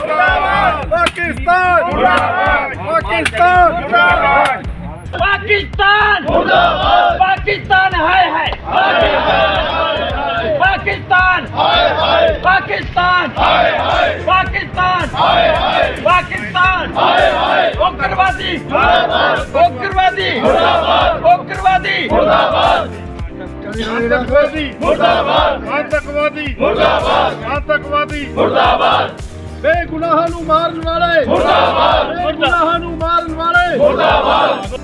ਪਾਕਿਸਤਾਨ ਮੁਰਦਾਬਾਦ! ਪਾਕਿਸਤਾਨ! ਮੁਰਦਾਬਾਦ! ਪਾਕਿਸਤਾਨ! ਮੁਰਦਾਬਾਦ! ਪਾਕਿਸਤਾਨ ਹਾਏ ਹਾਏ! ਪਾਕਿਸਤਾਨ! ਹਾਏ ਹਾਏ ਪਾਕਿਸਤਾਨ! ਹਾਏ ਹਾਏ ਪਾਕਿਸਤਾਨ! ਹਾਏ ਹਾਏ ਪਾਕਿਸਤਾਨ! ਹਾਏ ਹਾਏ ਉਗਰਵਾਦੀ! ਮੁਰਦਾਬਾਦ ਉਗਰਵਾਦੀ! ਮੁਰਦਾਬਾਦ ਉਗਰਵਾਦੀ! ਮੁਰਦਾਬਾਦ! ਆਤੰਕਵਾਦੀ ਮੁਰਦਾਬਾਦ! ਆਤੰਕਵਾਦੀ ਮੁਰਦਾਬਾਦ ਆਤੰਕਵਾਦੀ ਮੁਰਦਾਬਾਦ! ਬੇਗੁਨਾਹਾਂ ਨੂੰ ਮਾਰਨ ਵਾਲੇ। ਮੁਰਦਾਬਾਦ। ਬੇਗੁਨਾਹਾਂ ਨੂੰ ਮਾਰਨ ਵਾਲੇ। ਮੁਰਦਾਬਾਦ।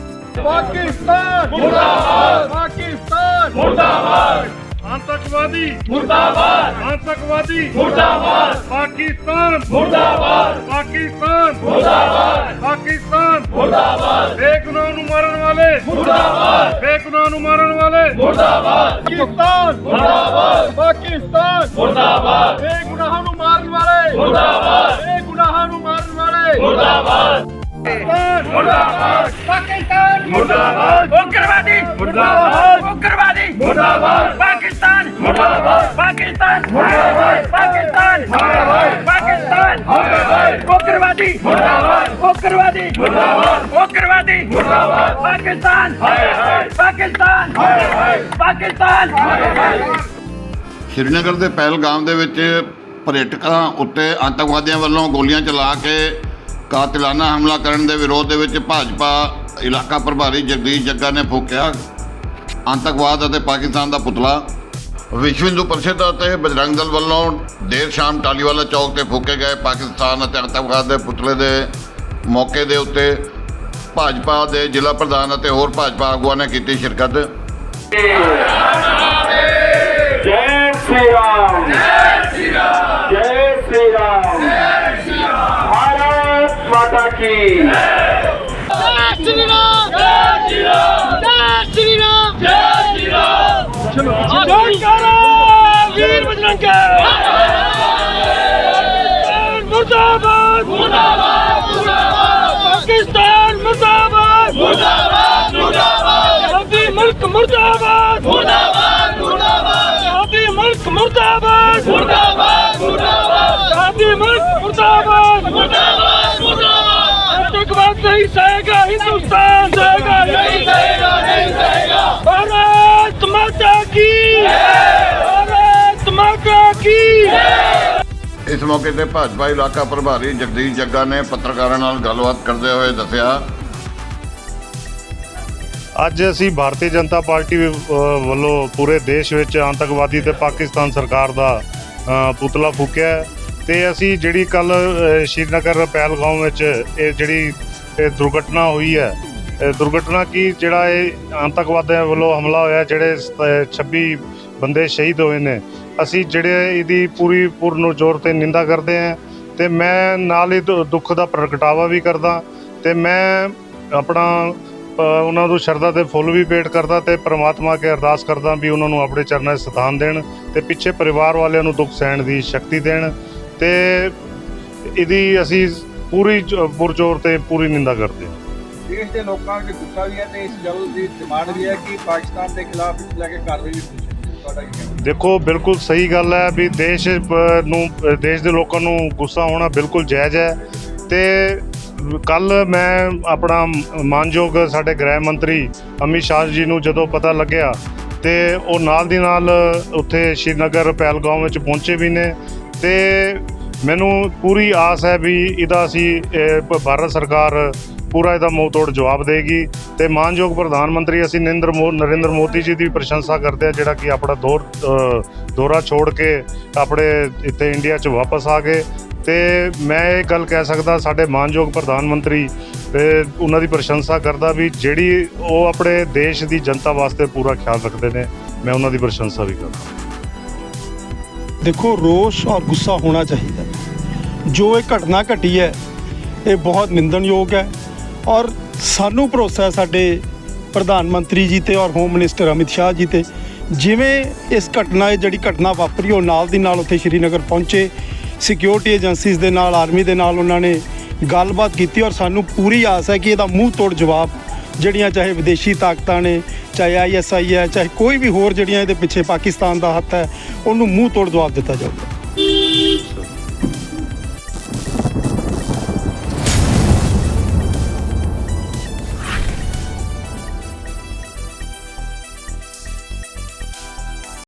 ਪਾਕਿਸਤਾਨ। ਮੁਰਦਾਬਾਦ। ਪਾਕਿਸਤਾਨ। ਮੁਰਦਾਬਾਦ। ਆਤੰਕਵਾਦੀ। ਮੁਰਦਾਬਾਦ। ਆਤੰਕਵਾਦੀ। ਮੁਰਦਾਬਾਦ। ਪਾਕਿਸਤਾਨ। ਮੁਰਦਾਬਾਦ। ਪਾਕਿਸਤਾਨ। ਮੁਰਦਾਬਾਦ। ਪਾਕਿਸਤਾਨ। ਮੁਰਦਾਬਾਦ। ਬੇਗੁਨਾਹ ਨੂੰ ਮਾਰਨ ਵਾਲੇ। ਮੁਰਦਾਬਾਦ। ਬੇਗੁਨਾਹ ਨੂੰ ਮਾਰਨ ਵਾਲੇ। ਪਾਕਿਸਤਾਨ। ਮੁਰਦਾਬਾਦ। ਪਾਕਿਸਤਾਨ। ਮੁਰਦਾਬਾਦ। ਬੇਗੁਨਾਹਾਂ ਨੂੰ ਮਾਰਨ ਵਾਲੇ। ਮੁਰਦਾਬਾਦ। ਸ਼੍ਰੀਨਗਰ ਦੇ ਪਹਿਲਗਾਮ ਦੇ ਵਿੱਚ ਪਰੇਟਕਾਂ ਉੱਤੇ ਆਤੰਕਵਾਦੀਆਂ ਵੱਲੋਂ ਗੋਲੀਆਂ ਚਲਾ ਕੇ ਕਾਤਲਾਨਾ ਹਮਲਾ ਕਰਨ ਦੇ ਵਿਰੋਧ ਦੇ ਵਿੱਚ ਭਾਜਪਾ ਇਲਾਕਾ ਪ੍ਰਭਾਰੀ ਜਗਦੀਸ਼ ਜੱਗਾ ਨੇ ਫੂਕਿਆ। ਆਤੰਕਵਾਦ ਅਤੇ ਪਾਕਿਸਤਾਨ ਦਾ ਪੁਤਲਾ। ਵਿਸ਼ਵ ਹਿੰਦੂ ਪਰਿਸ਼ਦ ਅਤੇ ਬਜਰੰਗ ਦਲ ਵੱਲੋਂ ਦੇਰ ਸ਼ਾਮ ਟਾਲੀਵਾਲਾ ਚੌਕ ਤੇ ਫੂਕੇ ਗਏ ਪਾਕਿਸਤਾਨ ਅਤੇ ਆਤੰਕਵਾਦ ਦੇ ਪੁਤਲੇ ਦੇ ਮੌਕੇ ਦੇ ਉੱਤੇ ਭਾਜਪਾ ਦੇ ਜ਼ਿਲ੍ਹਾ ਪ੍ਰਧਾਨ ਅਤੇ ਹੋਰ ਭਾਜਪਾ ਆਗੂਆਂ ਨੇ ਕੀਤੀ ਸ਼ਿਰਕਤ। ਜੈ ਸ੍ਰੀ ਰਾਮ। ਜੋਸ਼ਕਾਰਾ ਵੀਰ ਬਜਰੰਗ ਮੁਰਦਾਬਾਦ ਮੁਰਦਾਬਾਦ ਮੁਰਦਾਬਾਦ ਪਾਕਿਸਤਾਨ ਮੁਰਦਾਬਾਦ ਮੁਰਦਾਬਾਦ ਮੁਰਦਾਬਾਦ ਸਾਡੀ ਮੁਲਕ ਮੁਰਦਾਬਾਦ ਮੁਰਦਾਬਾਦ ਮੁਰਦਾਬਾਦ ਸਾਡੀ ਮੁਲਕ ਮੁਰਦਾਬਾਦ ਮੁਰਦਾਬਾਦ ਮੁਰਦਾਬਾਦ ਸਾਡੀ ਮੁਲਕ ਮੁਰਦਾਬਾਦ ਮੁਰਦਾਬਾਦ ਮੁਰਦਾਬਾਦ ਅੰਤਕਵਾਦ ਨਹੀਂ ਸਹੇਗਾ ਹਿੰਦੁਸਤਾਨ ਸਹੇਗਾ ਨਹੀਂ ਸਹੇਗਾ ਇਸ ਮੌਕੇ ਤੇ ਭਾਜਪਾ ਇਲਾਕਾ ਪ੍ਰਭਾਰੀ ਜਗਦੀਸ਼ ਜੱਗਾ ਨੇ ਪੱਤਰਕਾਰਾਂ ਨਾਲ ਗੱਲਬਾਤ ਕਰਦੇ ਹੋਏ ਦੱਸਿਆ। ਅੱਜ ਅਸੀਂ ਭਾਰਤੀ ਜਨਤਾ ਪਾਰਟੀ ਵੱਲੋਂ ਪੂਰੇ ਦੇਸ਼ ਵਿੱਚ ਆਤੰਕਵਾਦੀ ਤੇ ਪਾਕਿਸਤਾਨ ਸਰਕਾਰ ਦਾ ਪੁਤਲਾ ਫੂਕਿਆ ਹੈ ਤੇ ਅਸੀਂ ਜਿਹੜੀ ਕੱਲ ਸ਼੍ਰੀਨਗਰ ਪਹਿਲਗਾਮ ਵਿੱਚ ਇਹ ਜਿਹੜੀ, ਇਹ ਦੁਰਘਟਨਾ ਹੋਈ ਹੈ ਦੁਰਘਟਨਾ ਕੀ ਜਿਹੜਾ ਇਹ ਆਤੰਕਵਾਦੀਆਂ ਵੱਲੋਂ ਹਮਲਾ ਹੋਇਆ, ਜਿਹੜੇ ਸ- 26 ਬੰਦੇ ਸ਼ਹੀਦ ਹੋਏ ਨੇ। ਅਸੀਂ ਜਿਹੜੇ ਇਹਦੀ ਪੂਰੀ ਪੂਰਨ ਜ਼ੋਰ ਤੇ ਨਿੰਦਾ ਕਰਦੇ ਹਾਂ ਤੇ ਮੈਂ ਨਾਲ ਹੀ ਦੁ- ਦੁੱਖ ਦਾ ਪ੍ਰਗਟਾਵਾ ਵੀ ਕਰਦਾ ਤੇ ਮੈਂ ਆਪਣਾ ਉਹਨਾਂ ਨੂੰ ਸ਼ਰਧਾ ਦੇ ਫੁੱਲ ਵੀ ਭੇਟ ਕਰਦਾ ਤੇ ਪ੍ਰਮਾਤਮਾ ਅੱਗੇ ਅਰਦਾਸ ਕਰਦਾ ਵੀ ਉਹਨਾਂ ਨੂੰ ਆਪਣੇ ਚਰਨਾਂ 'ਚ ਸਥਾਨ ਦੇਣ ਤੇ ਪਿੱਛੇ ਪਰਿਵਾਰ ਵਾਲਿਆਂ ਨੂੰ ਦੁੱਖ ਸਹਿਣ ਦੀ ਸ਼ਕਤੀ ਦੇਣ ਤੇ ਇਹਦੀ ਅਸੀਂ ਪੂਰੀ ਪੁਰਜ਼ੋਰ ਤੇ ਪੂਰੀ ਨਿੰਦਾ ਕਰਦੇ ਹਾਂ। ਦੇਸ਼ ਦੇ ਲੋਕਾਂ ਵਿੱਚ ਗੁੱਸਾ ਵੀ ਹੈ ਤੇ ਇਸ ਗੱਲ ਦੀ ਡਿਮਾਂਡ ਵੀ ਹੈ ਕਿ ਪਾਕਿਸਤਾਨ ਦੇ ਖਿਲਾਫ ਲੈ ਕੇ ਕਾਰਵਾਈ ਵੀ ਹੋਣੀ ਦੇਖੋ ਬਿਲਕੁਲ ਸਹੀ ਗੱਲ ਹੈ ਵੀ ਦੇਸ਼ ਅ, ਨੂੰ ਦੇਸ਼ ਦੇ ਲੋਕਾਂ ਨੂੰ ਗੁੱਸਾ ਹੋਣਾ ਬਿਲਕੁਲ ਜਾਇਜ਼ ਹੈ। ਤੇ ਕੱਲ ਮੈਂ ਆਪਣਾ ਮਾਨਯੋਗ ਸਾਡੇ ਗ੍ਰਹਿ ਮੰਤਰੀ ਅਮਿਤ ਸ਼ਾਹ ਜੀ ਨੂੰ ਜਦੋਂ ਪਤਾ ਲੱਗਿਆ ਤੇ ਉਹ ਨਾਲ ਦੀ ਨਾਲ ਉੱਥੇ ਸ਼੍ਰੀਨਗਰ ਪਹਿਲਗਾਮ ਵਿੱਚ ਪਹੁੰਚੇ ਵੀ ਨੇ। ਤੇ ਮੈਨੂੰ ਪੂਰੀ ਆਸ ਹੈ ਵੀ ਇਹਦਾ ਅਸੀਂ ਭਾਰਤ ਸਰਕਾਰ ਪੂਰਾ ਇਹਦਾ ਮੂੰਹ ਤੋੜ ਜਵਾਬ ਦੇਗੀ ਤੇ ਮਾਨਯੋਗ ਪ੍ਰਧਾਨ ਮੰਤਰੀ ਅਸੀਂ ਨਰਿੰਦਰ ਮੋ ਨਰਿੰਦਰ ਮੋਦੀ ਜੀ ਦੀ ਪ੍ਰਸ਼ੰਸਾ ਕਰਦੇ ਆ ਜਿਹੜਾ ਕਿ ਆਪਣਾ ਦੌਰ ਦੌਰਾ ਛੋੜ ਕੇ ਆਪਣੇ ਇੱਥੇ ਇੰਡੀਆ 'ਚ ਵਾਪਸ ਆ ਗਏ। ਤੇ ਮੈਂ ਇਹ ਗੱਲ ਕਹਿ ਸਕਦਾ, ਸਾਡੇ ਮਾਨਯੋਗ ਪ੍ਰਧਾਨ ਮੰਤਰੀ ਉਹਨਾਂ ਦੀ ਪ੍ਰਸ਼ੰਸਾ ਕਰਦਾ ਵੀ ਜਿਹੜੀ ਉਹ ਆਪਣੇ ਦੇਸ਼ ਦੀ ਜਨਤਾ ਵਾਸਤੇ ਪੂਰਾ ਖਿਆਲ ਰੱਖਦੇ ਨੇ, ਮੈਂ ਉਹਨਾਂ ਦੀ ਪ੍ਰਸ਼ੰਸਾ ਵੀ ਕਰਦਾ। ਦੇਖੋ, ਰੋਸ਼ ਔਰ ਗੁੱਸਾ ਹੋਣਾ ਚਾਹੀਦਾ। ਜੋ ਇਹ ਘਟਨਾ ਘਟੀ ਹੈ, ਇਹ ਬਹੁਤ ਨਿੰਦਣਯੋਗ ਹੈ। ਔਰ ਸਾਨੂੰ ਭਰੋਸਾ ਹੈ ਸਾਡੇ ਪ੍ਰਧਾਨ ਮੰਤਰੀ ਜੀ ਤੇ ਔਰ ਹੋਮ ਮਿਨਿਸਟਰ ਅਮਿਤ ਸ਼ਾਹ ਜੀ ਤੇ, ਜਿਵੇਂ ਇਸ ਘਟਨਾ, ਇਹ ਜਿਹੜੀ ਘਟਨਾ ਵਾਪਰੀ, ਉਹ ਨਾਲ ਦੀ ਨਾਲ ਉੱਥੇ ਸ਼੍ਰੀਨਗਰ ਪਹੁੰਚੇ। ਸਿਕਿਉਰਿਟੀ ਏਜੰਸੀਜ਼ ਦੇ ਨਾਲ ਆਰਮੀ ਦੇ ਨਾਲ ਉਹਨਾਂ ਨੇ ਗੱਲਬਾਤ ਕੀਤੀ ਔਰ ਸਾਨੂੰ ਪੂਰੀ ਆਸ ਹੈ ਕਿ ਇਹਦਾ ਮੂੰਹ ਤੋੜ ਜਵਾਬ ਜਿਹੜੀਆਂ ਚਾਹੇ ਵਿਦੇਸ਼ੀ ਤਾਕਤਾਂ ਨੇ, ਚਾਹੇ ਆਈਐਸਆਈ ਹੈ, ਚਾਹੇ ਕੋਈ ਵੀ ਹੋਰ ਜਿਹੜੀਆਂ ਇਹਦੇ ਪਿੱਛੇ ਪਾਕਿਸਤਾਨ ਦਾ ਹੱਥ ਹੈ, ਉਹਨੂੰ ਮੂੰਹ ਤੋੜ ਜਵਾਬ ਦਿੱਤਾ ਜਾਊਗਾ।